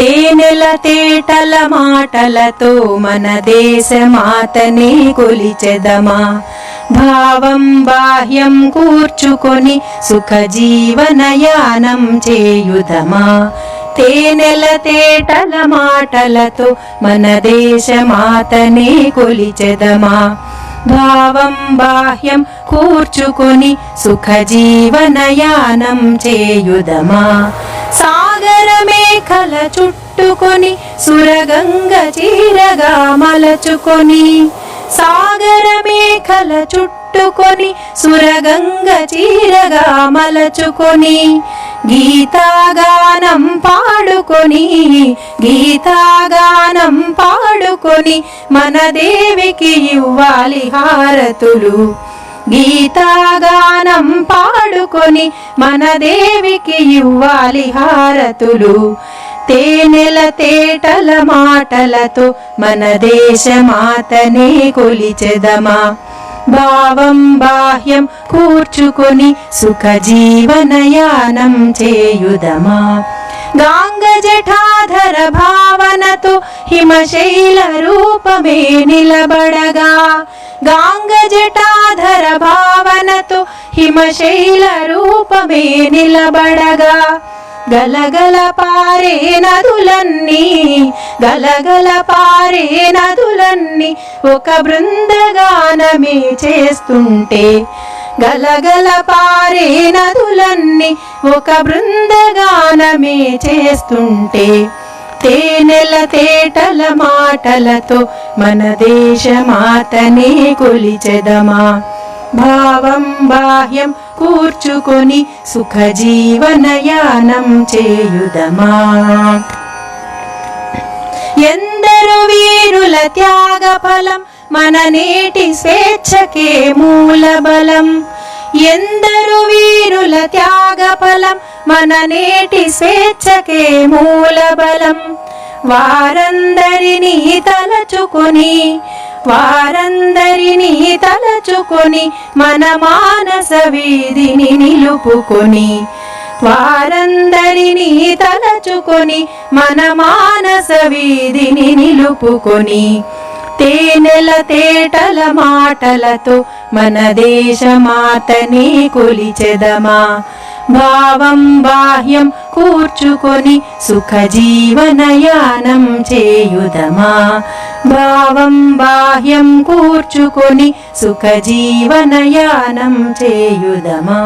తేనెల తేటల మాటలతో మన దేశమాతనే కొలిచెదమా? భావం బాహ్యం కూర్చుకొని సుఖ జీవనయానం చేయుదమా తేనెల తేటల మాటలతో మన దేశమాతనే కొలిచెదమా? భావం బాహ్యం కూర్చుకొని సుఖ జీవనయానం చేయుదమా? సాగరమే మేఖల చుట్టుకొని సురగంగ చీరగా మలచుకొని సాగర మేఖల చుట్టుకొని సురగంగ చీరగా మలచుకొని గీతాగానం పాడుకొని గీతాగానం పాడుకొని మన దేవికి ఇవ్వాలి హారతులు. గీతాగానం పాడుకొని మన దేవికి ఇవ్వాలి హారతులు. తేనెల తేటల మాటలతో మన దేశమాతనే కొలిచెదమా. భావం బాహ్యం కూర్చుకొని సుఖ జీవనయానం చేయుదమా. గాంగ జఠాధర భావనతో హిమశైల రూపమే నిలబడగా. గాంగ జటాధర భావనతో హిమశైల రూపమే నిలబడగా. గలగల పారే నదులన్నీ గలగల పారే నదులన్నీ ఒక బృందగానమే చేస్తుంటే గలగల పారే నదులన్నీ ఒక బృందగానమే చేస్తుంటే తేనెల తేటల మాటలతో మన దేశమాతనే కొలిచెదమా? భావం బాహ్యం కూర్చుకొని సుఖ జీవనయానం చేయుదమా? ఎందరు వీరుల త్యాగ ఫలం మన నేటి స్వేచ్ఛకే మూల బలం ఎందరు వీరుల త్యాగ ఫలం మన నేటి స్వేచ్ఛకే మూల బలం వారందరినీ తలచుకొని వారందరినీ తలచుకొని మన మానస వీధిని నిలుపుకొని. వారందరినీ తలచుకొని మన మానస వీధిని నిలుపుకొని. తేనెల తేటల మాటలతో మన దేశమాతని కొలిచెదమా భావం బాహ్యం కూర్చుకొని సుఖ జీవనయానం చేయుదమా? భావం బాహ్యం కూర్చుకొని సుఖ జీవనయానం చేయుదమా?